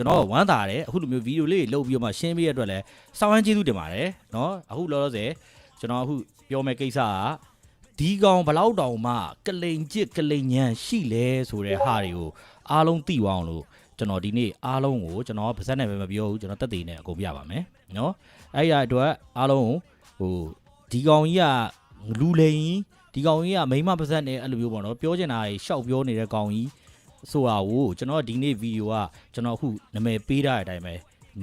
ကျွန်တော်ဝမ်းသာတယ်အခုလိုမျိုးဗီဒီယိုလေးတွေလုပ်ပြီးတော့မှရှင်းပေးရတဲ့အတွက်လည်းစောင်းဝမ်းကျေးဇူးတင်ပါတယ်နော်အခုလောလောဆယ်ကျွန်တော်အခုပြောမယ့်ကိစ္စကဒီကောင်ဘလောက်တောင်မှကလိန်ကြစ်ကလိန်ညံရှိလဲဆိုတဲ့ဟာတွေကိုအားလုံးသိသွားအောင်လို့ကျွန်တော်ဒီနေ့အားလုံးကိုကျွန်တော်ဗဇက်နဲ့ပဲမပြောဘူးကျွန်တော်တက်တည်နဲ့အကုန်ပြပါမယ်နော်အဲ့ရအတွက်အားလုံးဟိုဒီကောင်ကြီးကလူလိန်ကြီးဒီကောင်ကြီးကမိမပါဇက်နဲ့အဲ့လိုမျိုးပေါ့နော်ပြောချင်တာတွေရှောက်ပြောနေတဲ့ကောင်ကြီး ဆိုတာကိုကျွန်တော်ဒီနေ့ဗီဒီယိုကကျွန်တော်အခုနာမည်ပေးထားတဲ့အတိုင်းပဲ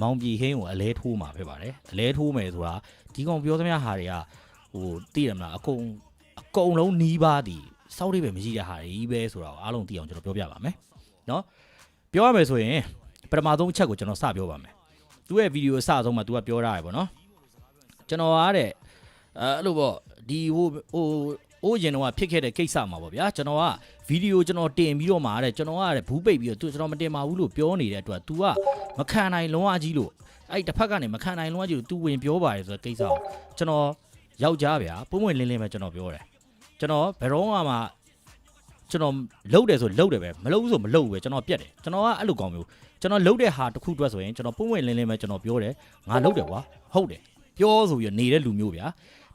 မောင်ပြည်ဟင်းကိုအလဲထိုးမှာဖြစ်ပါတယ်အလဲထိုးမယ်ဆိုတာဒီကောင်ပြောသမျှဟာတွေကဟိုသိရမလားအကုန်အကုန်လုံးနီးပါးဒီစောက်လေးပဲမရှိတဲ့ဟာတွေကြီးပဲဆိုတာကိုအားလုံးသိအောင်ကျွန်တော်ပြောပြပါမယ်เนาะပြောရမယ်ဆိုရင်ပထမဆုံးအချက်ကိုကျွန်တော်စပြောပါမယ်သူ့ရဲ့ဗီဒီယိုအစအဆုံးမှာ तू ကပြောထားတယ်ပေါ့နော်ကျွန်တော်အားတဲ့အဲအဲ့လိုပေါ့ဒီဟိုဟို အိုးရင်တော့ဖြစ်ခဲ့တဲ့ကိစ္စမှာပေါ့ဗျာကျွန်တော်ကဗီဒီယိုကျွန်တော်တင်ပြီးတော့မှာတဲ့ကျွန်တော်ကတဲ့ဘူးပိတ်ပြီးတော့သူကျွန်တော်မတင်ပါဘူးလို့ပြောနေတဲ့အတွက် तू ကမခံနိုင်လုံးဝကြီးလို့အဲ့တစ်ဖက်ကနေမခံနိုင်လုံးဝကြီးလို့ तू ဝင်ပြောပါတယ်ဆိုတဲ့ကိစ္စကိုကျွန်တော်ယောက်ျားဗျာပုံမှန်လင်းလင်းပဲကျွန်တော်ပြောတယ်ကျွန်တော်ဘယ်တော့မှကျွန်တော်လှုပ်တယ်ဆိုလှုပ်တယ်ပဲမလှုပ်ဘူးဆိုမလှုပ်ဘူးပဲကျွန်တော်ပြက်တယ်ကျွန်တော်ကအဲ့လိုကောင်မျိုးကျွန်တော်လှုပ်တဲ့ဟာတစ်ခုအတွက်ဆိုရင်ကျွန်တော်ပုံမှန်လင်းလင်းပဲကျွန်တော်ပြောတယ်ငါလှုပ်တယ်ကွာဟုတ်တယ်ပြောဆိုပြီးနေတဲ့လူမျိုးဗျာ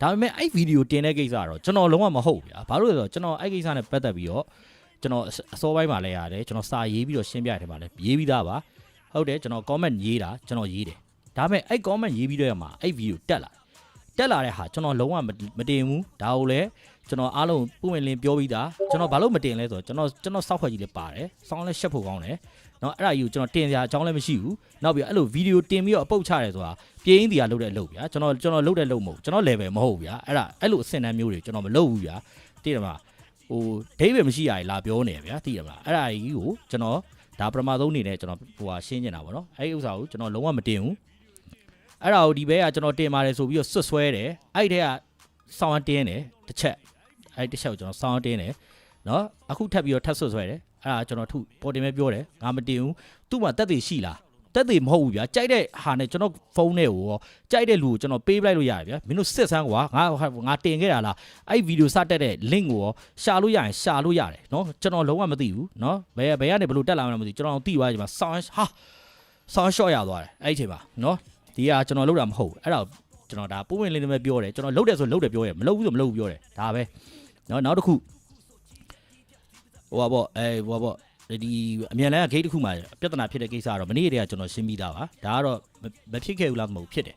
ဒါပေမဲ့အဲ့ဗီဒီယိုတင်တဲ့ကိစ္စကတော့ကျွန်တော်လုံးဝမဟုတ်ဗျာဘာလို့လဲဆိုတော့ကျွန်တော်အဲ့ကိစ္စနဲ့ပတ်သက်ပြီးတော့ကျွန်တော်အစောပိုင်းမှာလည်းရတယ်ကျွန်တော်စာရေးပြီးတော့ရှင်းပြရတယ်မှာလည်းရေးပြီးသားပါဟုတ်တယ်ကျွန်တော် comment ရေးတာကျွန်တော်ရေးတယ်ဒါပေမဲ့အဲ့ comment ရေးပြီးတော့မှအဲ့ video တက်လာတက်လာတဲ့ဟာကျွန်တော်လုံးဝမမတင်ဘူးဒါကိုလည်း ကျွန်တော်အားလုံးပုံဝင်လင်းပြောပြီးသားကျွန်တော်ဘာလို့မတင်လဲဆိုတော့ကျွန်တော်ကျွန်တော်စောက်ခွက်ကြီးလည်းပါတယ်ဆောင်းလည်းရှက်ဖို့ကောင်းတယ်နော်အဲ့ဒါကြီးကိုကျွန်တော်တင်စရာအကြောင်းလည်းမရှိဘူးနောက်ပြီးအဲ့လိုဗီဒီယိုတင်ပြီးတော့အပုတ်ချရဲဆိုတာပြင်းတီကလုပ်တဲ့အလုပ်ဗျာကျွန်တော်ကျွန်တော်လုပ်တဲ့လုပ်မဟုတ်ကျွန်တော် level မဟုတ်ဗျာအဲ့ဒါအဲ့လိုအဆင့်တန်းမျိုးတွေကျွန်တော်မလုပ်ဘူးဗျာသိတယ်မလားဟိုဒိဗယ်မရှိရည်လာပြောနေဗျာသိတယ်မလားအဲ့ဒါကြီးကိုကျွန်တော်ဒါပထမဆုံးအနေနဲ့ကျွန်တော်ဟိုဟာရှင်းနေတာဗောနော်အဲ့ဒီဥစ္စာကိုကျွန်တော်လုံးဝမတင်ဘူးအဲ့ဒါကိုဒီဘက်ကကျွန်တော်တင်ပါတယ်ဆိုပြီးတော့ဆွတ်ဆွဲတယ်အဲ့ဒီထဲကဆောင်းတင်းတယ်တစ်ချက် အဲ့ဒီတစ်ချက်ကိုကျွန်တော်စောင်းတင်းတယ်နော်အခုထပ်ပြီးတော့ထပ်ဆွဆွဲတယ်အဲ့ဒါကျွန်တော်ထုပေါ်တင်ပဲပြောတယ်ငါမတင်ဘူးသူ့မှာတက်သေးရှိလားတက်သေးမဟုတ်ဘူးဗျာကြိုက်တဲ့ဟာနဲ့ကျွန်တော်ဖုန်းနဲ့ရောကြိုက်တဲ့လူကိုကျွန်တော်ပေးပလိုက်လို့ရတယ်ဗျာမင်းတို့စစ်ဆန်းကွာငါငါတင်ခဲ့တာလားအဲ့ဗီဒီယိုစတက်တဲ့ link ကိုရောရှာလို့ရရင်ရှာလို့ရတယ်နော်ကျွန်တော်လုံးဝမသိဘူးနော်ဘယ်ဘယ်ကနေဘလို့တက်လာမှမသိကျွန်တော်သိသွားကြမှာဆောင်းဟာဆောင်းရှော့ရသွားတယ်အဲ့ဒီချိန်မှာနော်ဒီကကျွန်တော်လောက်တာမဟုတ်ဘူးအဲ့ဒါကျွန်တော်ဒါပုံဝင်လင်းလင်းပဲပြောတယ်ကျွန်တော်လောက်တယ်ဆိုလောက်တယ်ပြောရမလောက်ဘူးဆိုမလောက်ဘူးပြောတယ်ဒါပဲ နော်နောက်တစ်ခုဟိုပါပေါ့အဲဟိုပါပေါ့ဒီအမြန်လန်းကဂိတ်တစ်ခုမှာပြဿနာဖြစ်တဲ့ကိစ္စကတော့မနေ့တည်းကကျွန်တော်ရှင်းပြီးသားပါဒါကတော့မဖြစ်ခဲ့ဘူးလားမဟုတ်ဖြစ်တယ်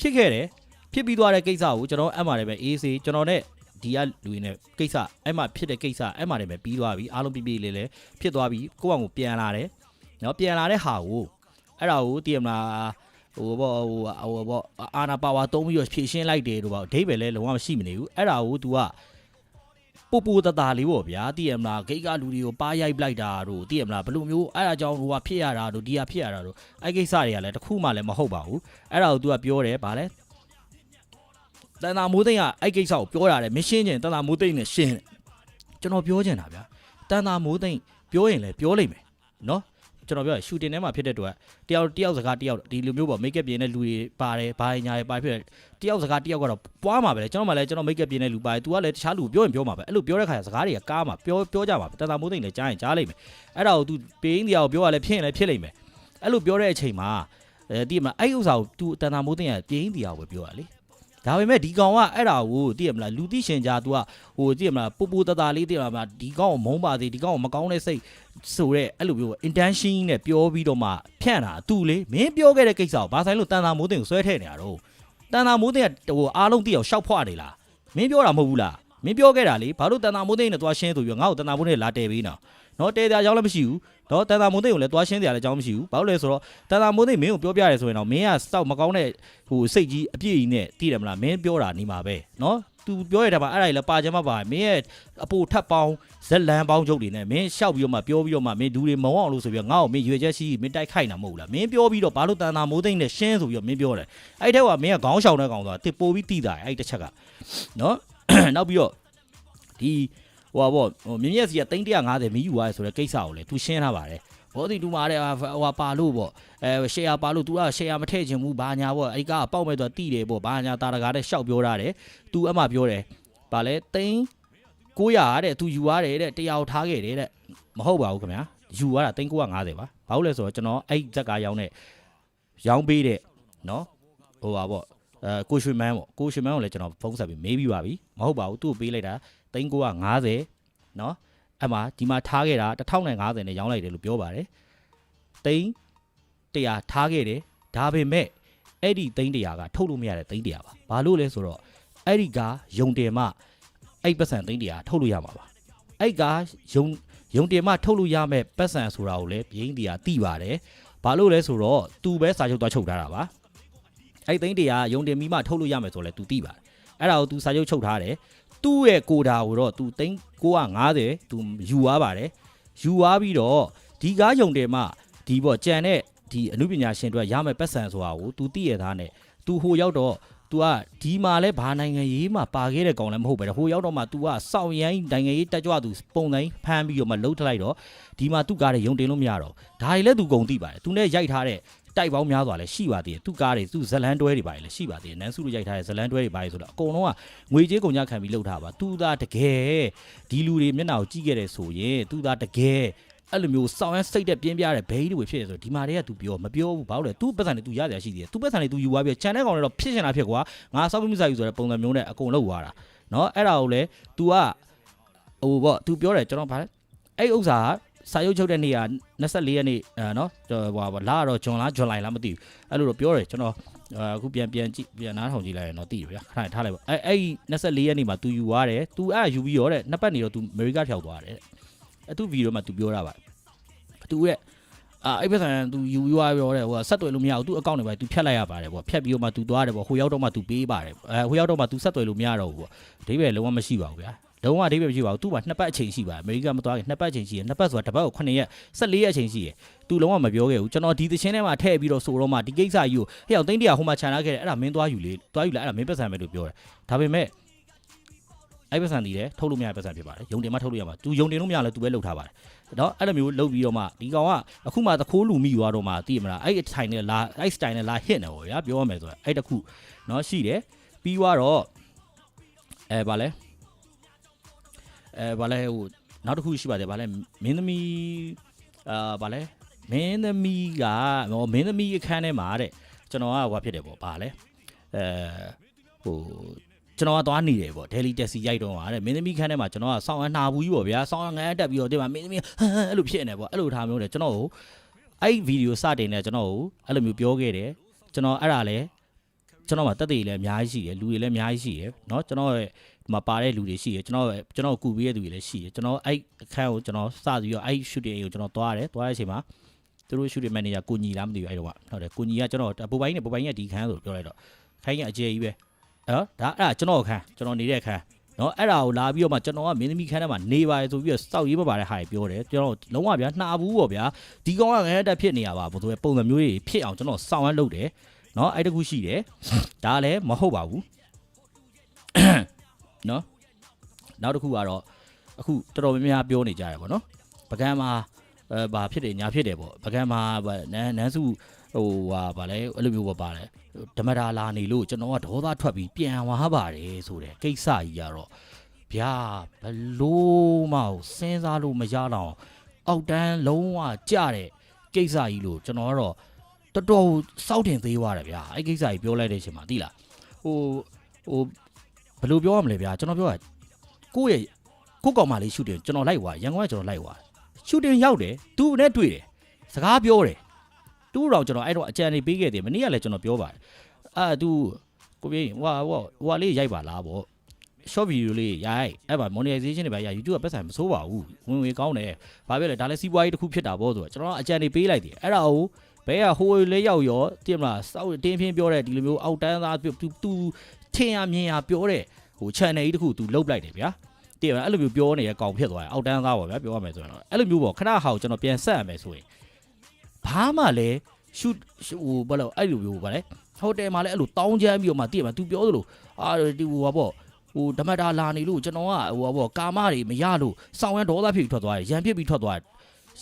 ဖြစ်ခဲ့တယ်ဖြစ်ပြီးသွားတဲ့ကိစ္စကိုကျွန်တော်အဲ့မှာလည်းပဲ AC ကျွန်တော်နဲ့ဒီကလူတွေနဲ့ကိစ္စအဲ့မှာဖြစ်တဲ့ကိစ္စအဲ့မှာလည်းပဲပြီးသွားပြီအားလုံးပြပြလေးလေးဖြစ်သွားပြီကိုယ့်အောင်ကိုပြန်လာတယ်နော်ပြန်လာတဲ့ဟာကိုအဲ့ဒါကိုတည်မလားဟိုဘောဟိုဟိုဘောအာနာပါဝါသုံးပြီးတော့ဖြည့်ရှင်းလိုက်တယ်လို့ပေါ့အဓိပ္ပာယ်လည်းလုံးဝမရှိမနေဘူးအဲ့ဒါကို तू က ပူပူတတာလေးပေါ့ဗျာတည်မလားဂိတ်ကလူတွေကိုပါရိုက်ပလိုက်တာတို့တည်မလားဘယ်လိုမျိုးအဲ့ဒါကြောင့်ဟိုကဖြစ်ရတာတို့ဒီကဖြစ်ရတာတို့အဲ့ကိစ္စတွေကလည်းတစ်ခုမှလည်းမဟုတ်ပါဘူးအဲ့ဒါကို तू ကပြောတယ်ဗာလဲတန်တာမိုးသိန်းကအဲ့ကိစ္စကိုပြောရတယ်မရှင်းချင်တန်တာမိုးသိန်းနဲ့ရှင်းတယ်ကျွန်တော်ပြောချင်တာဗျာတန်တာမိုးသိန်းပြောရင်လည်းပြောလိမ့်မယ်နော် ကျွန်တော်ပြောရရှူတင်ထဲမှာဖြစ်တဲ့အတွက်တယောက်တယောက်စကားတယောက်ဒီလိုမျိုးပေါ့မိတ်ကပ်ပြင်းတဲ့လူတွေပါတယ်ဘာညာတွေပါဖြစ်တယ်တယောက်စကားတယောက်ကတော့ပွားမှာပဲလေကျွန်တော်မှလည်းကျွန်တော်မိတ်ကပ်ပြင်းတဲ့လူပါတယ် तू ကလည်းတခြားလူပြောရင်ပြောမှာပဲအဲ့လိုပြောတဲ့ခါကျစကားတွေကကားမှာပြောပြောကြမှာပဲတန်တာမိုးသိန်းလည်းကြားရင်ကြားလိမ့်မယ်အဲ့ဒါကို तू ပေးင်းတရားကိုပြောရလဲဖြစ်ရင်လည်းဖြစ်လိမ့်မယ်အဲ့လိုပြောတဲ့အချိန်မှာအဲဒီမှာအဲ့ဥစ္စာကို तू တန်တာမိုးသိန်းကပြင်းတရားကိုပဲပြောရလေ ဒါပေမဲ့ဒီကောင်ကအဲ့ဒါကိုသိရမလားလူသိရှင်ကြား तू ကဟိုသိရမလားပူပူတတာလေးသိရမလားဒီကောင်ကိုမုန်းပါသေးဒီကောင်ကိုမကောင်းတဲ့စိတ်ဆိုတဲ့အဲ့လိုမျိုး intention နဲ့ပြောပြီးတော့မှဖြန့်တာ तू လေမင်းပြောခဲ့တဲ့ကိစ္စကိုဘာဆိုင်လို့တန်တာမိုးတင်ကိုဆွဲထည့်နေတာတော့တန်တာမိုးတင်ကဟိုအားလုံးသိအောင်ရှောက်ဖွားနေလားမင်းပြောတာမဟုတ်ဘူးလားမင်းပြောခဲ့တာလေဘာလို့တန်တာမိုးတင်နဲ့သွားရှင်းဆိုပြီးတော့ငါ့ကိုတန်တာမိုးတင်လာတဲပေးနော်နော်တဲတဲ့အကြောင်းလည်းမရှိဘူး နော်တန်တာမိုးသိကိုလည်းသွားရှင်းစရာလည်းအကြောင်းမရှိဘူးဘာလို့လဲဆိုတော့တန်တာမိုးသိမင်းကိုပြောပြရဲဆိုရင်တော့မင်းကစောက်မကောင်းတဲ့ဟိုစိတ်ကြီးအပြည့်ကြီးနဲ့တည်တယ်မလားမင်းပြောတာနေမှာပဲနော်သူပြောရတာပါအဲ့ဒါကြီးလည်းပါချင်မှပါမင်းရဲ့အပိုထပ်ပေါင်းဇက်လန်ပေါင်းချုပ်တွေနဲ့မင်းရှောက်ပြီးတော့မှပြောပြီးတော့မှမင်းဒူးတွေမဝအောင်လို့ဆိုပြီးတော့ငါ့ကိုမင်းရွေချက်ရှိမင်းတိုက်ခိုက်တာမဟုတ်ဘူးလားမင်းပြောပြီးတော့ဘာလို့တန်တာမိုးသိမ့်နဲ့ရှင်းဆိုပြီးတော့မင်းပြောတယ်အဲ့ထက်ကမင်းကခေါင်းရှောင်တဲ့ကောင်ဆိုတာတစ်ပိုးပြီးတိတာအဲ့တစ်ချက်ကနော်နောက်ပြီးတော့ဒီ ဟိုပါပေါ့ဟိုမြင်းမြက်စီက350မီးယူသွားတယ်ဆိုတဲ့ကိစ္စကိုလည်း तू ရှင်းထားပါတယ်ဘောဒီတူမာတဲ့ဟိုပါလို့ပေါ့အဲရှယ်ယာပါလို့ तू ကရှယ်ယာမထည့်ချင်ဘူးဘာညာပေါ့အဲ့ကပေါက်မဲ့တော့တိတယ်ပေါ့ဘာညာတာတကားတဲ့ရှောက်ပြောထားတယ် तू အမှပြောတယ်ဗာလဲသိန်း900တဲ့ तू ယူရတယ်တဲ့တရားထားခဲ့တယ်တဲ့မဟုတ်ပါဘူးခင်ဗျာ ယူရတာ3950ပါဘာလို့လဲဆိုတော့ကျွန်တော်အဲ့ဇက်ကားရောင်းတဲ့ရောင်းပေးတဲ့နော်ဟိုပါပေါ့အဲကိုရွှေမန်းပေါ့ကိုရွှေမန်းကိုလည်းကျွန်တော်ဖုန်းဆက်ပြီးမေးပြီးပါပြီမဟုတ်ပါဘူးသူ့ကိုပေးလိုက်တာ 3950နော်အဲ့မှာဒီမှာထားခဲ့တာ1050နဲ့ရောင်းလိုက်တယ်လို့ပြောပါတယ်သိန်း100ထားခဲ့တယ်ဒါပေမဲ့အဲ့ဒီသိန်း100ကထုတ်လို့မရတဲ့သိန်း100ပါဘာလို့လဲဆိုတော့အဲ့ဒီကယုံတယ်မှအဲ့ပတ်စံသိန်း100ထုတ်လို့ရမှာပါအဲ့ကယုံယုံတယ်မှထုတ်လို့ရမဲ့ပတ်စံဆိုတာကိုလည်းပြင်းတရားသိပါတယ်ဘာလို့လဲဆိုတော့သူပဲစာချုပ်သွားချုပ်ထားတာပါအဲ့သိန်း100ယုံတယ်မိမှထုတ်လို့ရမယ်ဆိုလဲ तू သိပါတယ်အဲ့ဒါကို तू စာချုပ်ချုပ်ထားတယ် သူ့ရဲ့ကိုတာကိုတော့ तू သိန်း950 तू ယူသွားပါတယ်ယူသွားပြီးတော့ဒီကားယုံတယ်မှဒီပေါ့ကြံတဲ့ဒီအမှုပညာရှင်တွေရမယ်ပတ်စံဆိုတာကို तू သိရသားနဲ့ तू ဟိုရောက်တော့ तू ကဒီမှာလဲဘာနိုင်ငံရေးမှာပါခဲ့တဲ့ကောင်လည်းမဟုတ်ပဲဟိုရောက်တော့မှ तू ကစောင့်ရိုင်းနိုင်ငံရေးတက်ကြွသူပုံတိုင်းဖမ်းပြီးတော့မှလှုပ်ထလိုက်တော့ဒီမှာ तू ကားတွေယုံတင်လို့မရတော့ဒါတွေလည်း तू ဂုံသိပါတယ် तू နဲ့ရိုက်ထားတဲ့ တိုက်ပေါင်းများစွာလည်းရှိပါသေးတယ် तू ကားတွေ तू ဇလန်တွဲတွေပါလည်းရှိပါသေးတယ်နန်းစုလိုရိုက်ထားတဲ့ဇလန်တွဲတွေပါလေဆိုတော့အကုန်လုံးကငွေကြေးကုန်ကြခံပြီးလှုပ်ထားပါ तू သာတကယ်ဒီလူတွေမျက်နှာကိုကြည့်ခဲ့တဲ့ဆိုရင် तू သာတကယ်အဲ့လိုမျိုးစောင်းရမ်းစိတ်တဲ့ပြင်းပြတဲ့ဘဲကြီးတွေဖြစ်ရဆိုဒီမာတွေက तू ပြောမပြောဘူးဘာလို့လဲ तू ပတ်စံနေ तू ရကြရှိသေးတယ် तू ပတ်စံနေ तू ယူသွားပြီးခြံတဲ့ကောင်တွေတော့ဖြစ်ချင်တာဖြစ်ကွာငါစောက်ပြီးမစားယူဆိုတဲ့ပုံစံမျိုးနဲ့အကုန်လောက်သွားတာเนาะအဲ့ဒါကိုလေ तू ကဟိုပေါ့ तू ပြောတယ်ကျွန်တော်ဗါလဲအဲ့ဥစ္စာက စာရုပ်ချုပ်တဲ့နေ့က24ရက်နေ့အဲနော်ဟိုဟာလာတော့ဂျွန်လားဂျွန်လိုင်လားမသိဘူးအဲ့လိုတော့ပြောတယ်ကျွန်တော်အခုပြန်ပြန်ကြည့်ပြန်နားထောင်ကြည့်လိုက်ရတော့သိရဗျာခဏထားလိုက်ပါအဲအဲ့24ရက်နေ့မှာ तू ယူသွားတယ် तू အဲ့ယူပြီးရောတဲ့နှစ်ပတ်နေတော့ तू အမေရိကထောက်သွားတယ်အဲ့ तू ဗီဒီယိုမှာ तू ပြောတာပါ तू ရဲ့အာအဲ့ပြဿနာ तू ယူပြီးသွားရောတဲ့ဟိုဆက်သွယ်လို့မရဘူး तू အကောင့်တွေပါ तू ဖြတ်လိုက်ရပါတယ်ပေါ့ဖြတ်ပြီးတော့မှ तू သွားတယ်ပေါ့ဟိုရောက်တော့မှ तू ပေးပါတယ်အဲဟိုရောက်တော့မှ तू ဆက်သွယ်လို့မရတော့ဘူးပေါ့အဓိပ္ပာယ်လုံးဝမရှိပါဘူးဗျာ လုံးဝအဓိပ္ပာယ်မရှိပါဘူးသူ့မှာနှစ်ပတ်အချိန်ရှိပါတယ်အမေရိကမသွားခင်နှစ်ပတ်အချိန်ရှိတယ်နှစ်ပတ်ဆိုတာတစ်ပတ်ကို9ရက်14ရက်အချိန်ရှိတယ်သူလုံးဝမပြောခဲ့ဘူးကျွန်တော်ဒီသချင်းထဲမှာထည့်ပြီးတော့ဆိုတော့မှဒီကိစ္စကြီးကိုဟဲ့အောင်တင်းတရာဟိုမှာခြံထားခဲ့တယ်အဲ့ဒါမင်းသွားယူလေသွားယူလာအဲ့ဒါမင်းပတ်စံပဲလို့ပြောတယ်ဒါပေမဲ့အဲ့ပတ်စံတည်တယ်ထုတ်လို့မရပတ်စံဖြစ်ပါတယ်ယုံတင်မှထုတ်လို့ရမှာသူယုံတင်လို့မရလဲသူပဲလှုပ်ထားပါတယ်နော်အဲ့လိုမျိုးလှုပ်ပြီးတော့မှဒီကောင်ကအခုမှသခိုးလူမိသွားတော့မှသိရမလားအဲ့အထိုင်နဲ့လာအဲ့ style နဲ့လာ hit နေဟောဗျာပြောရမယ်ဆိုတော့အဲ့တခုနော်ရှိတယ်ပြီးွားတော့အဲဗာလဲ အဲဗာလဲဟိုနောက်တစ်ခုရှိပါတယ်ဗာလဲမင်းသမီးအာဗာလဲမင်းသမီးကဟောမင်းသမီးအခန်းထဲမှာတဲ့ကျွန်တော်ကဟိုဖြစ်တယ်ပေါ့ဗာလဲအဲဟိုကျွန်တော်ကသွားနေတယ်ပေါ့ Daily Taxi ရိုက်တော့ပါတဲ့မင်းသမီးခန်းထဲမှာကျွန်တော်ကစောင်းအနှာဘူးကြီးပေါ့ဗျာစောင်းငန်းတက်ပြီးတော့ဒီမှာမင်းသမီးဟမ်အဲ့လိုဖြစ်နေပေါ့အဲ့လိုထားမျိုးတယ်ကျွန်တော်ကိုအဲ့ဗီဒီယိုစတင်နေကျွန်တော်ကိုအဲ့လိုမျိုးပြောခဲ့တယ်ကျွန်တော်အဲ့ဒါလဲ ကျွန်တော်မှာတက်သေးလည်းအများကြီးရှိတယ်လူတွေလည်းအများကြီးရှိတယ်เนาะကျွန်တော်ရဲ့ဒီမှာပါတဲ့လူတွေရှိတယ်ကျွန်တော်ကျွန်တော်ကူပေးတဲ့လူတွေလည်းရှိတယ်ကျွန်တော်အဲ့အခန်းကိုကျွန်တော်စပြီးတော့အဲ့ shooting ကိုကျွန်တော်သွားတယ်သွားတဲ့အချိန်မှာသူတို့ shooting manager ကိုညီလားမသိဘူးအဲ့တော့ကဟုတ်တယ်ကိုညီကကျွန်တော်ပူပိုင်းနဲ့ပူပိုင်းကဒီခန်းဆိုပြောလိုက်တော့ခိုင်းကအကျယ်ကြီးပဲနော်ဒါအဲ့ဒါကျွန်တော်ခန်းကျွန်တော်နေတဲ့ခန်းနော်အဲ့ဒါကိုလာပြီးတော့မှကျွန်တော်ကမင်းသမီးခန်းထဲမှာနေပါတယ်ဆိုပြီးတော့စောက်ရေးမပါတဲ့ဟာတွေပြောတယ်ကျွန်တော်လုံးဝဗျာနှာဘူးပေါ့ဗျာဒီကောင်ကငရဲတက်ဖြစ်နေရပါဘယ်လိုပဲပုံစံမျိုးတွေဖြစ်အောင်ကျွန်တော်စောင့်ရမ်းလုပ်တယ် နော်အဲ့တခုရှိတယ်ဒါလည်းမဟုတ်ပါဘူးနော်နောက်တစ်ခုကတော့အခုတော်တော်များများပြောနေကြရပါတော့ပကံမှာအဲဘာဖြစ်တယ်ညာဖြစ်တယ်ပေါ့ပကံမှာနန်းနန်းစုဟိုဟာဗာလဲအဲ့လိုမျိုးပေါ့ပါတယ်ဓမ္မတာလာနေလို့ကျွန်တော်ကဒေါသထွက်ပြီးပြန်သွားပါတယ်ဆိုတဲ့ကိစ္စကြီးကတော့ဗျာဘလို့မဟုတ်စဉ်းစားလို့မရတော့အောက်တန်းလုံးဝကြတဲ့ကိစ္စကြီးလို့ကျွန်တော်ကတော့ တော်တော်စောက်တင်သေးသွားတယ်ဗျာအဲ့ကိစ္စကြီးပြောလိုက်တဲ့အချိန်မှာသိလားဟိုဟိုဘယ်လိုပြောရမလဲဗျာကျွန်တော်ပြောတာကိုယ့်ရဲ့ကိုယ့်ကောင်မလေးရှူတင်ကျွန်တော်လိုက်သွားရန်ကုန်ကကျွန်တော်လိုက်သွားရှူတင်ရောက်တယ်သူနဲ့တွေ့တယ်စကားပြောတယ်တူတော့ကျွန်တော်အဲ့တော့အကြံနေပေးခဲ့တယ်မနေ့ကလည်းကျွန်တော်ပြောပါတယ်အာ तू ကိုပြေဟွာဟွာဟွာလေးရိုက်ပါလားဗော short video လေးရိုက်အဲ့ပါ monetization တွေပါရ YouTube ကပတ်စံမစိုးပါဘူးဝင်ဝင်ကောင်းတယ်ဘာဖြစ်လဲဒါလည်းစီးပွားရေးတစ်ခုဖြစ်တာဗောဆိုတော့ကျွန်တော်အကြံနေပေးလိုက်တယ်အဲ့ဒါကို ဘဲကဟိုလေးရောက်ရောတင်မလားစောက်တင်းဖြင်းပြောတဲ့ဒီလိုမျိုးအောက်တန်းသားသူသူထင်ရမြင်ရပြောတဲ့ဟို channel ကြီးတခုသူလုတ်လိုက်တယ်ဗျာတင်မလားအဲ့လိုမျိုးပြောနေရကောင်ဖြစ်သွားတယ်အောက်တန်းသားပါဗျာပြောရမယ်ဆိုရင်တော့အဲ့လိုမျိုးပေါ့ခဏဟောက်ကျွန်တော်ပြန်ဆက်ရမယ်ဆိုရင်ဘာမှလည်းရှုဟိုဘာလို့အဲ့လိုမျိုးပါလဲဟိုတယ်မှာလည်းအဲ့လိုတောင်းချမ်းပြီးတော့မှတည်မှာ तू ပြောသလိုအာဒီဟိုပါပေါ့ဟိုဓမ္မတာလာနေလို့ကျွန်တော်ကဟိုပါပေါ့ကာမတွေမရလို့စောင်းရန်ဒေါသဖြစ်ပြီးထွက်သွားတယ်ရန်ဖြစ်ပြီးထွက်သွားတယ်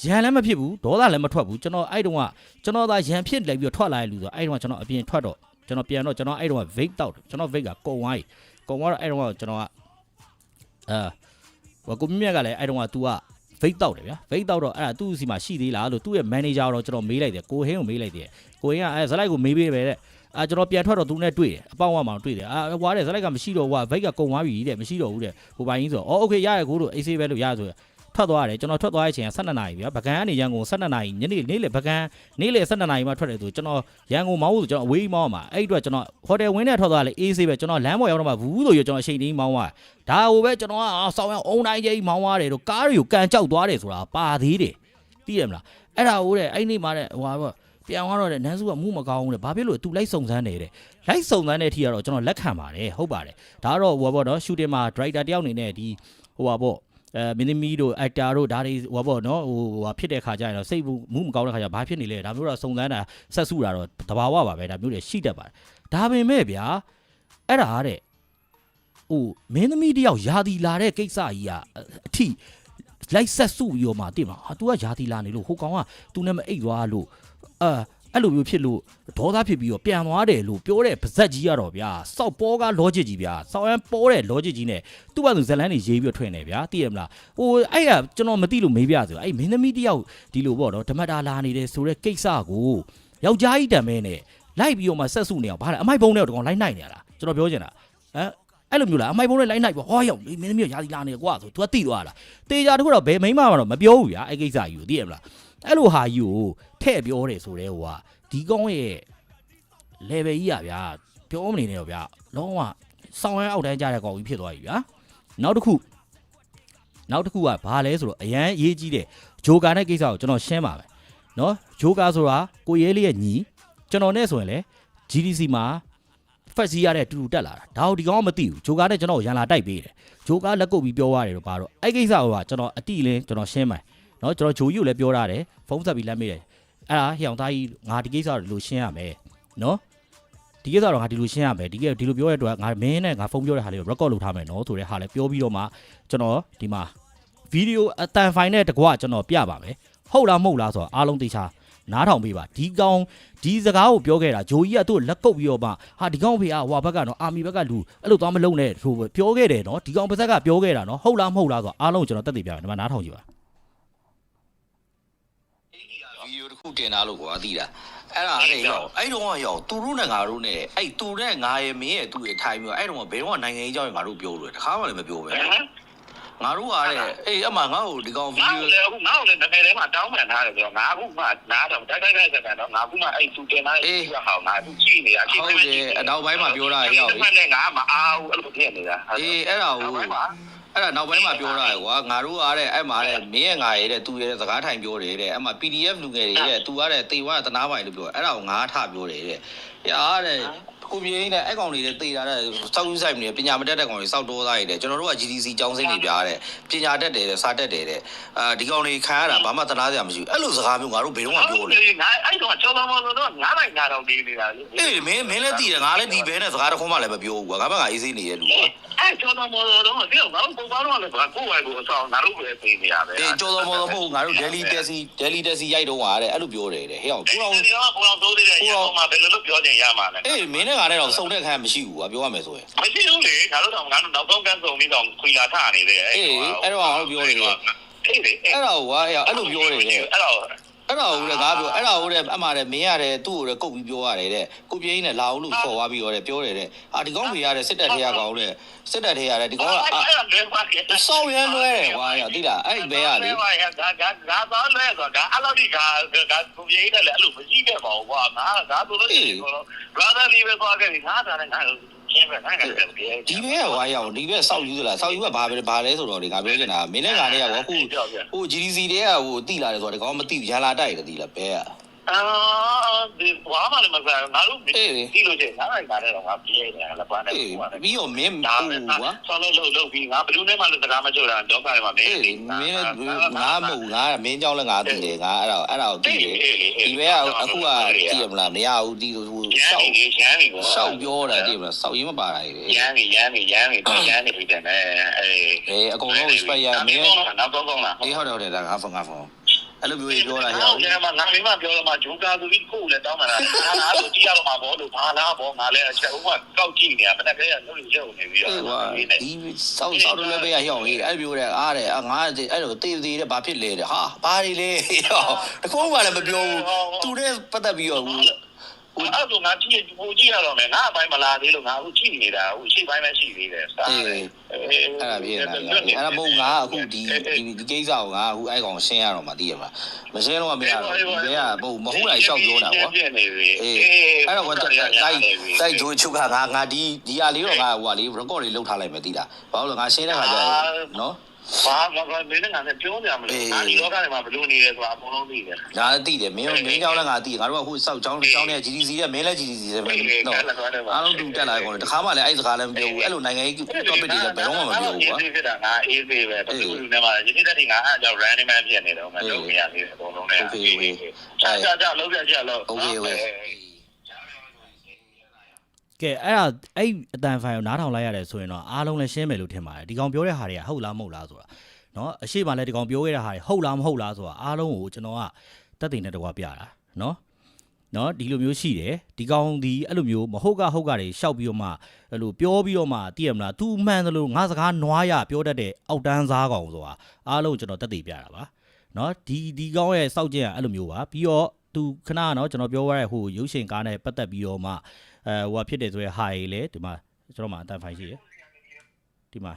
ရန်လည်းမဖြစ်ဘူးဒေါသလည်းမထွက်ဘူးကျွန်တော်အဲ့တုန်းကကျွန်တော်သာရန်ဖြစ်လိုက်ပြီးတော့ထွက်လာတဲ့လူဆိုအဲ့တုန်းကကျွန်တော်အပြင်ထွက်တော့ကျွန်တော်ပြန်တော့ကျွန်တော်အဲ့တုန်းက vape တောက်တယ်ကျွန်တော် vape ကကုံသွားပြီကုံသွားတော့အဲ့တုန်းကကျွန်တော်ကအာဟိုကိုမြမြကလည်းအဲ့တုန်းက तू က ဖိတ်တောက်တယ်ဗျာဖိတ်တောက်တော့အဲ့ဒါသူ့စီမှာရှိသေးလားလို့သူ့ရဲ့ manager တော့ကျွန်တော်မေးလိုက်တယ်ကိုဟင်းကိုမေးလိုက်တယ်ကိုဟင်းကအဲဇလိုက်ကိုမေးပေးပဲတဲ့အာကျွန်တော်ပြန်ထွက်တော့သူနဲ့တွေ့တယ်အပေါင်းဝမှာတွေ့တယ်အာဟွာတဲ့ဇလိုက်ကမရှိတော့ဟွာဘိတ်ကကုံသွားပြီတဲ့မရှိတော့ဘူးတဲ့ဟိုပိုင်းကြီးဆိုအော်โอเคရရကိုတို့အေးဆေးပဲလို့ရဆိုရ ထွက်သွားတယ်ကျွန်တော်ထွက်သွားတဲ့အချိန်က12နာရီဗျာပကံကနေရန်ကုန်12နာရီညနေနေ့လေပကံနေ့လေ12နာရီမှထွက်တယ်ဆိုကျွန်တော်ရန်ကုန်မောင်းလို့ကျွန်တော်အဝေးမောင်းမှာအဲ့အတွက်ကျွန်တော်ဟိုတယ်ဝင်းနဲ့ထွက်သွားလေအေးဆေးပဲကျွန်တော်လမ်းပေါ်ရောက်တော့မှဘူးဆိုရကျွန်တော်အချိန်တင်းမောင်းသွားဒါဟိုပဲကျွန်တော်ကဆောင်းရအုံတိုင်းကြီးမောင်းသွားတယ်တို့ကားတွေကိုကန်ကြောက်သွားတယ်ဆိုတာပါသေးတယ်သိရမလားအဲ့ဒါဟိုတဲ့အဲ့နေ့မှတဲ့ဟိုဟာပြန်သွားတော့တဲ့နန်းစုကမှုမကောင်းဘူးတဲ့ဘာဖြစ်လို့ तू လိုက်စုံစမ်းနေတဲ့လိုက်စုံစမ်းတဲ့အထိကတော့ကျွန်တော်လက်ခံပါတယ်ဟုတ်ပါတယ်ဒါကတော့ဟိုဘောနော်ရှူတင်မှာ director တယောက်အနေနဲ့ဒီဟိုပါပေါ့ အဲမင်းသမီးတို့ actor တို့ဒါတွေဟိုပေါ့နော်ဟိုဟိုဖြစ်တဲ့ခါကျရင်တော့စိတ်မှုမကောင်းတဲ့ခါကျဘာဖြစ်နေလဲဒါမျိုးတော့စုံစမ်းတာဆက်စုတာတော့တဘာဝပါပဲဒါမျိုးတွေရှိတတ်ပါတယ်ဒါပေမဲ့ဗျာအဲ့ဒါတဲ့ဟိုမင်းသမီးတယောက်ယာတီလာတဲ့ကိစ္စကြီးကအထိလိုက်ဆက်စုပြီးတော့မှတင်မှာဟာ तू ကယာတီလာနေလို့ဟိုကောင်က तू နဲ့မအိတ်သွားလို့အာ အဲ့လိုမျိုးဖြစ်လို့ဒေါသဖြစ်ပြီးတော့ပြန်သွားတယ်လို့ပြောတဲ့ပါဇက်ကြီးကတော့ဗျာစောက်ပေါ်က logic ကြီးဗျာစောက်ရန်ပေါ်တဲ့ logic ကြီးနဲ့သူ့ဘာသူဇလန်းနေရေးပြီးတော့ထွင်နေဗျာသိရမလားဟိုအဲ့ကကျွန်တော်မသိလို့မေးပြဆိုအဲ့မင်းသမီးတယောက်ဒီလိုပေါ့နော်ဓမ္မတာလာနေတယ်ဆိုတဲ့ကိစ္စကိုယောက်ျားကြီးတံမဲနဲ့လိုက်ပြီးတော့မှဆက်စုနေအောင်ဗါတယ်အမိုက်ဘုံနဲ့တော့ကောင်လိုက်နိုင်နေရလားကျွန်တော်ပြောချင်တာဟမ်အဲ့လိုမျိုးလားအမိုက်ဘုံနဲ့လိုက်နိုင်ပြီးဟောရောက်မင်းသမီးကယာတီလာနေကွာဆို तू ကတိသွားတာတေချာတခုတော့ဘယ်မိမမှတော့မပြောဘူးဗျာအဲ့ကိစ္စကြီးကိုသိရမလား အဲ့လိုဟာကြီးကိုထဲ့ပြောတယ်ဆိုတဲ့ဟိုကဒီကောင်းရဲ့ level ကြီးอ่ะဗျာပြောမနေနဲ့တော့ဗျာလုံးဝဆောင်းရမ်းအောက်တန်းကြတဲ့ကောင်ကြီးဖြစ်သွားပြီဗျာနောက်တစ်ခုနောက်တစ်ခုကဘာလဲဆိုတော့အရန်ရေးကြီးတယ်ဂျိုကာနဲ့ကိစ္စကိုကျွန်တော်ရှင်းပါမယ်နော်ဂျိုကာဆိုတာကိုရဲလေးရဲ့ညီကျွန်တော်နဲ့ဆိုရင်လေ GDC မှာဖက်စီရတဲ့တူတူတက်လာတာဒါတော့ဒီကောင်မသိဘူးဂျိုကာနဲ့ကျွန်တော်ရန်လာတိုက်ပေးတယ်ဂျိုကာလက်ကုပ်ပြီးပြောရတယ်တော့ပါတော့အဲ့ကိစ္စကိုကကျွန်တော်အတိလင်းကျွန်တော်ရှင်းမယ် เนาะကျွန်တော်ဂျိုကြီးကိုလည်းပြောထားတယ်ဖုန်းဆက်ပြီးလမ်းမေးတယ်အဲ့ဒါဟျောင်သားကြီးငါဒီကိစ္စကိုဒီလိုရှင်းရမယ်เนาะ ဒီကိစ္စတော့ငါဒီလိုရှင်းရမယ်ဒီကဒီလိုပြောရတဲ့အတွက်ငါမင်းနဲ့ငါဖုန်းပြောတဲ့ဟာလေးကို record လုပ်ထားမယ်နော်ဆိုတဲ့ဟာလေးပြောပြီးတော့မှကျွန်တော်ဒီမှာဗီဒီယိုအတန်ဖိုင်နဲ့တကွကျွန်တော်ပြပါမယ်ဟုတ်လားမဟုတ်လားဆိုတော့အားလုံးသိချာနားထောင်ပေးပါဒီကောင်ဒီစကားကိုပြောခဲ့တာဂျိုကြီးကသူ့ကိုလက်ကုပ်ပြီးတော့မှဟာဒီကောင်ဖေကဟွာဘက်ကတော့အာမီဘက်ကလူအဲ့လိုသွားမလုံနဲ့ဆိုပြောခဲ့တယ်နော်ဒီကောင်ပါဇက်ကပြောခဲ့တာနော်ဟုတ်လားမဟုတ်လားဆိုတော့အားလုံးကျွန်တော်တက်တည်ပြမယ်ဒီမှာနားထောင်ကြည့်ပါ တစ်ခုတင်လာလို့ကွာသိလားအဲ့ဒါအဲ့ရောက်အဲ့တော့ကရောက်သူတို့နဲ့ငါတို့နဲ့အဲ့သူနဲ့ငါရဲ့မင်းရဲ့သူ့ရဲ့ထိုင်ပြီးအဲ့တော့ဘယ်တော့နိုင်ငံရေးကြောင်းငါတို့ပြောလို့တခါမှလည်းမပြောပဲငါတို့ကတဲ့အေးအမှငါ့ကိုဒီကောင်ဗီငါ့ဒီကိုယိုလည်းအခုငါ့ကိုလည်းတကယ်တည်းမှတောင်းပန်ထားတယ်ဆိုတော့ငါအခုမှနားတော့တိုက်တိုက်တိုက်တိုက်တော့ငါအခုမှအဲ့သူတင်ထားတဲ့ဒီကဟောင်းငါအခုကြည့်နေတာဟုတ်တယ်အနောက်ပိုင်းမှာပြောတာရောက်ဒီမှလည်းငါမအားဘူးအဲ့လိုဖြစ်နေတာအေးအဲ့ဒါကို အဲ့ဒါနောက်ပိုင်းမှာပြောတာကွာငါတို့အားတဲ့အဲ့မှာတဲ့မင်းရဲ့ငါရဲ့တဲ့သူရဲ့စကားထိုင်ပြောတယ်တဲ့အဲ့မှာ PDF လူငယ်တွေတဲ့သူကတဲ့တေဝါတနာပိုင်လို့ပြောအဲ့ဒါကိုငါထပြောတယ်တဲ့ဟာတဲ့ ကိုပြင်းနဲ့အဲ့ကောင်တွေတဲ့တေတာတဲ့စောက်ယူဆိုင်နေပညာမတတ်တဲ့ကောင်တွေစောက်တိုးသားရတဲ့ကျွန်တော်တို့က GDC ကျောင်းစိမ့်နေပြားတဲ့ပညာတတ်တယ်တဲ့စာတတ်တယ်တဲ့အာဒီကောင်တွေခံရတာဘာမှတနာစရာမရှိဘူးအဲ့လိုစကားမျိုးငါတို့ဘယ်တော့မှပြောလဲငါအဲ့တော့ကျော်တော်မော်တော့ငါလိုက်ငါတော့နေနေတာလေအေးမင်းမင်းလည်းတည်တယ်ငါလည်းဒီဘဲနဲ့စကားတစ်ခုမှလည်းမပြောဘူးကွာငါဘက်ကအေးစေးနေရဲ့လူကွာအဲ့ကျော်တော်မော်တော့ဒီတော့ငါတို့ပုံပေါင်းတော့လည်းကိုယ်ဝိုင်ကိုအဆောင်ငါတို့ပဲပြင်နေရပဲအေးကြော်တော်မော်တော်မဟုတ်ငါတို့ Delhi Taxi Delhi Taxi ရိုက်တော့ဟာတဲ့အဲ့လိုပြောတယ်တဲ့ဟဲ့အောင်ကိုအောင်ဒီတော့ကိုအောင်တိုးသေးတယ်ရအောင်မှဘယ်လိုလုပ်ပြောချင်ရမှာလဲအေးမင်းနဲ့ငါနဲ့တော့စုံတဲ့ခါမရှိဘူးကွာပြောရမယ်ဆိုရင်မရှိဘူးလေငါတို့တော့ငါတို့နောက်ဆုံးကန်းစုံပြီးတော့ခွေလာထနေတယ်အေးလေအဲ့အဲ့ဒါကိုကွာဟဲ့အဲ့လိုပြောတယ်တဲ့အဲ့တော့ အဲ့ဒါကိုလည်းငါပြောအဲ့ဒါကိုလည်းအမှားတယ်မင်းရတယ်သူ့ကိုလည်းကုတ်ပြီးပြောရတယ်တဲ့ကိုပြင်းနဲ့လာအောင်လို့ခေါ်သွားပြီးတော့တဲ့ပြောတယ်တဲ့အာဒီကောင်ဖေရတဲ့စစ်တပ်ထဲကကောင်တဲ့စစ်တပ်ထဲရတဲ့ဒီကောင်ကအာစောက်ရမ်းလွဲတယ်ကွာရသိလားအဲ့ဘဲရလေငါငါငါတော့လဲဆိုတော့အဲ့လိုဒီကငါကိုပြေးတယ်လေအဲ့လိုမရှိခဲ့ပါဘူးကွာငါငါဆိုလို့ရှိရင် brother လေးပဲသွားခဲ့ပြီငါသာလည်းငါ ရှင်းပဲငါကလည်းပြေးဒီဘဲကဝါရအောင်ဒီဘဲစောက်ယူသလားစောက်ယူကဘာပဲဘာလဲဆိုတော့ဒီငါပြောချင်တာမင်းနဲ့ငါနဲ့ကဟိုခုဟို GDC တဲကဟိုတိလာတယ်ဆိုတော့ဒီကောင်မတိရန်လာတိုက်တယ်တိလားဘဲက အာဒီဘာမှလည်းမစားငါတို့ဒီလိုချင်ငါလည်းငါလည်းတော့ငါပြေးတယ်လည်းပန်းတယ်အေးကွာပြီးတော့မင်းဒါဟိုပဲကွာဆောင်းလို့လို့လို့ပြီးငါဘယ်သူနဲ့မှလည်းစကားမကြတာတော့ကလည်းမမင်းအေးမင်းငါမဟုတ်ငါမင်းကြောင်းလည်းငါသိတယ်ငါအဲ့ဒါအဲ့ဒါကိုသိတယ်ဒီဘဲကအခုကသိရမလားမရဘူးဒီလိုဟိုရစောန်က်နေရန်နေပေါ့စောက်ပြောတာသိရမလားစောက်ရင်မပါတာလေရန်နေရန်နေရန်နေရန်နေပြီးတယ်အဲအေးအကုန်လုံး respect ရမင်းနောက်တော့ကောင်းလားအေးဟုတ်တယ်ဟုတ်တယ်ဒါငါဖုန်းငါဖုန်း အဲ့လိုမျိုးကြီးပြောတာဟဲ့ဟုတ်တယ်မငါမိမပြောတော့မှဂျိုကာသူပြီးကိုယ်လည်းတောင်းမှလားအားလို့ကြည့်ရတော့မှာဘောလို့ဘာလားဘောငါလည်းအချက်ဥပကောက်ကြည့်နေရမနေ့ကလည်းလုံးရုပ်နေပြီးတော့အေးကွာဒီစောက်စောက်လည်းပဲဟောင်းကြီးအဲ့လိုပြောတဲ့အားတဲ့ငါအဲ့လိုတေးသေးတဲ့ဘာဖြစ်လဲတဲ့ဟာဘာတွေလဲဟောတခုမှလည်းမပြောဘူးသူနဲ့ပတ်သက်ပြီးတော့ အဲ့တော့ငါကြည့်ဟိုကြည့်ရတော့မယ်ငါအပိုင်းမလာသေးလို့ငါအခုကြည့်နေတာအခုအရှိပိုင်းပဲရှိသေးတယ်စားတယ်အဲ့ဒါပြည့်နေတာအဲ့ဒါမဟုတ်ငါအခုဒီဒီဒီကိစ္စကိုငါအခုအဲ့ကောင်ရှင်းရတော့မှသိရမှာမရှင်းတော့မရတော့ဒီဘက်ကဘုမဟုတ်လိုက်ရှောက်ပြောတာကွာပြည့်နေပြီအေးအဲ့တော့တိုက်တိုက်ဂျိုးချုပ်ကငါငါဒီဒီဟာလေးတော့ငါဟိုဟာလေး record လေးလုပ်ထားလိုက်မယ်သိလားဘာလို့လဲငါရှင်းတဲ့ခါကျရင်နော် ဘာဘာမင်းကငါနဲ့ပြောကြမလို့ငါဒီလောကထဲမှာဘယ်လိုနေလဲဆိုတာအကုန်လုံးသိတယ်ငါသိတယ်မင်းမင်းကြောင်းလည်းငါသိငါတို့ကဟိုစောက်ကြောင်းကြောင်းနဲ့ GDC တဲ့မင်းလည်း GDC တဲ့မင်းတော့အားလုံးတူတက်လာကုန်တယ်တခါမှလည်းအဲ့စကားလည်းမပြောဘူးအဲ့လိုနိုင်ငံရေး topic တွေလည်းဘယ်တော့မှမပြောဘူးကွာဖြစ်တာငါ AV ပဲဘယ်သူနဲ့မှယနေ့တည်းငါအားကြောင့် random ဖြစ်နေတယ်ဟိုမှာလုပ်မရသေးဘူးအကုန်လုံးနဲ့ AV အဲကြောင့်လုံးပြချက်လုံး Okay okay ကဲအဲ့ဒါအဲ့အတန်ဖိုင်ကိုနားထောင်လိုက်ရတယ်ဆိုရင်တော့အားလုံးလည်းရှင်းမယ်လို့ထင်ပါတယ်ဒီကောင်ပြောတဲ့ဟာတွေကဟုတ်လားမဟုတ်လားဆိုတာเนาะအရှိမလည်းဒီကောင်ပြောခဲ့တဲ့ဟာတွေဟုတ်လားမဟုတ်လားဆိုတာအားလုံးကိုကျွန်တော်ကတက်တင်တဲ့တကွာပြတာเนาะเนาะဒီလိုမျိုးရှိတယ်ဒီကောင်ဒီအဲ့လိုမျိုးမဟုတ်ကဟုတ်ကတွေရှောက်ပြီးတော့မှအဲ့လိုပြောပြီးတော့မှသိရမလား तू မှန်တယ်လို့ငါစကားနွားရပြောတတ်တဲ့အောက်တန်းစားကောင်ဆိုတာအားလုံးကျွန်တော်တက်တည်ပြတာပါเนาะဒီဒီကောင်ရဲ့စောက်ကျင်ကအဲ့လိုမျိုးပါပြီးတော့ तू ခဏเนาะကျွန်တော်ပြောရတဲ့ဟိုရုပ်ရှင်ကားနဲ့ပတ်သက်ပြီးတော့မှ အဲဟိုဟာဖြစ်တယ်ဆိုရဲဟာကြီးလေဒီမှာကျွန်တော်မှအတန်ဖိုင်ရှိရယ်ဒီမှာ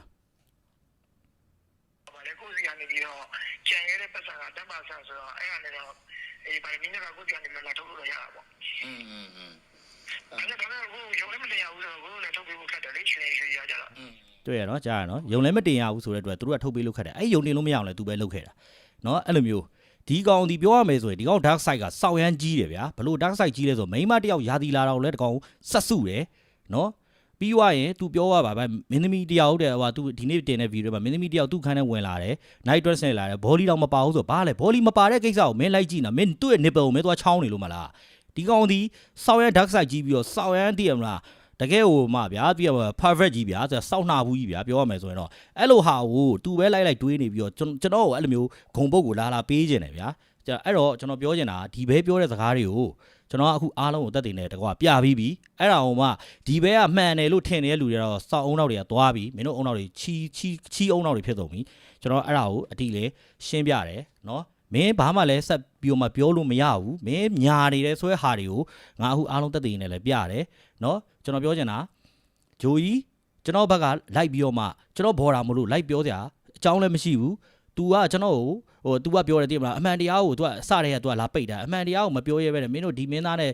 ဘာလဲကိုစီကနေပြီးတော့ကြံရတဲ့ပတ်စံကတတ်ပါဆန်ဆိုတော့အဲ့ကနေတော့အေးဗိုင်မင်းကကိုစီကနေမလာထုတ်လို့ရတာပေါ့ อืมอืมอืม အဲ့ဒါကလည်းကိုရုံးလည်းမတင်ရဘူးဆိုတော့ကိုလည်းထုတ်ပြီးဖို့ခက်တယ်လေချွေချွေရကြတော့ တွေ့ရနော်ကြားရနော်ယုံလည်းမတင်ရဘူးဆိုတဲ့အတွက်သူတို့ကထုတ်ပေးလို့ခက်တယ်အဲ့ယုံတင်လို့မရအောင်လဲသူပဲလုပ်ခဲ့တာနော်အဲ့လိုမျိုး ဒီကောင်ဒီပြောရမယ်ဆိုရင်ဒီကောင် dark side ကစောက်ရမ်းကြီးတယ်ဗျာဘလို့ dark side ကြီးလဲဆိုမိန်းမတယောက်ယာတီလာတော့လဲတကောင်ဆက်စုတယ်နော်ပြီးွားရင် तू ပြောရပါဗျမင်းသမီးတယောက်တဲ့ဟို तू ဒီနေ့တင်တဲ့ဗီဒီယိုမှာမင်းသမီးတယောက်သူ့ခန်းထဲဝင်လာတယ် night dress နဲ့လာတယ်ဘောလီတော့မပါဘူးဆိုဘာလဲဘောလီမပါတဲ့ကိစ္စကိုမင်းလိုက်ကြည့်နော်မင်းသူ့ရဲ့ nipple ကိုမင်းသွားချောင်းနေလို့မလားဒီကောင်ဒီစောက်ရမ်း dark side ကြီးပြီးတော့စောက်ရမ်းတည်ရမလား တကယ်ဟိုမှဗျာပြတော့ perfect ကြီးဗျာဆိုတော့စောက်နှာဘူးကြီးဗျာပြောရမယ်ဆိုရင်တော့အဲ့လိုဟာကိုသူပဲလိုက်လိုက်တွေးနေပြီးတော့ကျွန်ကျွန်တော်ကိုအဲ့လိုမျိုးဂုံပုတ်ကိုလာလာပေးခြင်းတယ်ဗျာကျွန်အဲ့တော့ကျွန်တော်ပြောချင်တာဒီဘဲပြောတဲ့စကားတွေကိုကျွန်တော်ကအခုအားလုံးကိုတက်တင်နေတကွာပြပြီးပြီအဲ့ဒါဟိုမှဒီဘဲကမှန်တယ်လို့ထင်နေတဲ့လူတွေတော့စောက်အုံနောက်တွေကသွားပြီမင်းတို့အုံနောက်တွေချီချီချီအုံနောက်တွေဖြစ်ကုန်ပြီကျွန်တော်အဲ့ဒါကိုအတိလေရှင်းပြတယ်နော် မင်းဘာမှလည်းဆက်ပြီးတော့မှပြောလို့မရဘူးမင်းညာနေတယ်ဆိုတဲ့ဟာတွေကိုငါအခုအားလုံးတက်တင်နေလဲပြတယ်နော်ကျွန်တော်ပြောချင်တာ ဂျိုကြီးကျွန်တော်ဘက်ကလိုက်ပြီးတော့မှကျွန်တော်ဘော်တာမလို့လိုက်ပြောစရာအကြောင်းလည်းမရှိဘူး။ तू ကကျွန်တော်ကိုဟို तू ကပြောတယ်တိမလားအမှန်တရားကို तू ကအစတည်းက तू ကလာပိတ်တာအမှန်တရားကိုမပြောရဲပဲနဲ့မင်းတို့ဒီမင်းသားနဲ့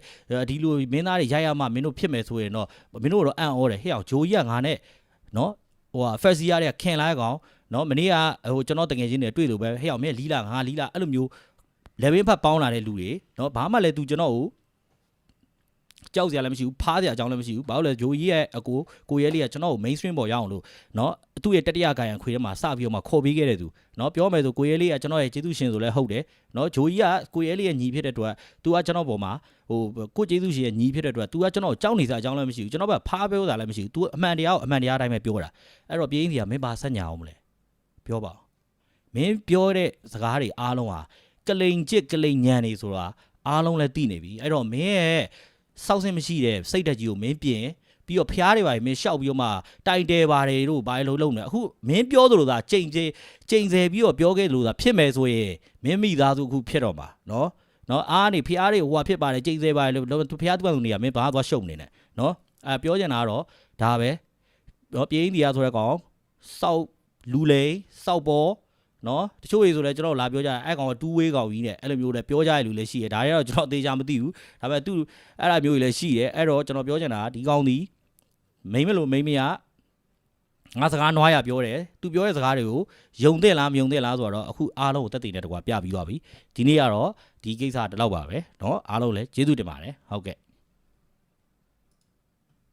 ဒီလိုမင်းသားတွေရိုက်ရမှမင်းတို့ဖြစ်မယ်ဆိုရင်တော့မင်းတို့တော့အံ့ဩတယ်ဟဲ့အောင်ဂျိုကြီးကငါနဲ့နော်ဟိုဟာဖက်စီရတဲ့ခင်လိုက်ကောင် နော်မနေ့ကဟိုကျွန်တော်တငယ်ချင်းတွေတွေ့လို့ပဲဟဲ့အောင်မင်းလီလာငါလီလာအဲ့လိုမျိုးလေဘင်းဖတ်ပေါင်းလာတဲ့လူတွေနော်ဘာမှလည်း तू ကျွန်တော်ကို ကြောက်စရာလည်းမရှိဘူးဖားစရာအကြောင်းလည်းမရှိဘူးဘာလို့လဲဂျိုကြီးရဲ့အကိုကိုရဲလေးကကျွန်တော်ကို mainstream ပေါ်ရအောင်လို့เนาะသူ့ရဲ့တတိယကာယံခွေထဲမှာစပြီးတော့မှခေါ်ပေးခဲ့တဲ့သူเนาะပြောမယ်ဆိုကိုရဲလေးကကျွန်တော်ရဲ့ကျေးဇူးရှင်ဆိုလဲဟုတ်တယ်เนาะဂျိုကြီးကကိုရဲလေးရဲ့ညီဖြစ်တဲ့အတွက် तू ကကျွန်တော်ပေါ်မှာဟိုကိုကျေးဇူးရှင်ရဲ့ညီဖြစ်တဲ့အတွက် तू ကကျွန်တော်ကိုကြောက်နေစရာအကြောင်းလည်းမရှိဘူးကျွန်တော်ဘက်ဖားပြောတာလည်းမရှိဘူး तू အမှန်တရားကိုအမှန်တရားအတိုင်းပဲပြောတာအဲ့တော့ပြင်းစီကမင်းပါဆက်ညာအောင်မလဲ ပြောပါဦးမင်းပြောတဲ့စကားတွေအားလုံးဟာကလိန်ချစ်ကလိန်ညံနေဆိုတာအားလုံးလည်းသိနေပြီအဲ့တော့မင်းရဲ့စောက်စင်မရှိတဲ့စိတ်ဓာတ်ကြီးကိုမင်းပြင်ပြီးတော့ဖျားတွေပါမင်းရှောက်ပြီးတော့မှတိုင်တယ်ပါတယ်တို့ဘာလို့လုံးနေအခုမင်းပြောသလိုသာချိန်ချိန်ချိန်ဆယ်ပြီးတော့ပြောခဲ့လို့သာဖြစ်မယ်ဆိုရင်မင်းမိသားစုအခုဖြစ်တော့မှာနော်နော်အားနေဖျားတွေဟိုဟာဖြစ်ပါတယ်ချိန်ဆယ်ပါတယ်လို့ဖျားသူကသူနေရမင်းဘာသွားရှုံနေနဲ့နော်အဲပြောချင်တာကတော့ဒါပဲနော်ပြင်းဒီရဆိုတဲ့ကောင်စောက် လူလိန်စောက်ပေါ်နော်တချို့တွေဆိုလဲကျွန်တော်လာပြောကြတယ်အဲ့ကောင်က2 way ကောင်ကြီးနဲ့အဲ့လိုမျိုးလဲပြောကြရလူလည်းရှိတယ်ဒါတွေကတော့ကျွန်တော်အသေးချာမသိဘူးဒါပေမဲ့သူအဲ့လိုမျိုးကြီးလည်းရှိတယ်အဲ့တော့ကျွန်တော်ပြောချင်တာကဒီကောင်ဒီမိမ့်မလို့မိမ့်မရငါစကားနွားရပြောတယ်သူပြောတဲ့စကားတွေကိုယုံတဲ့လားမယုံတဲ့လားဆိုတော့အခုအားလုံးကိုတက်တည်တဲ့တကွာပြပြီးသွားပြီဒီနေ့ကတော့ဒီကိစ္စတလောက်ပါပဲเนาะအားလုံးလည်းကျေးဇူးတင်ပါတယ်ဟုတ်ကဲ့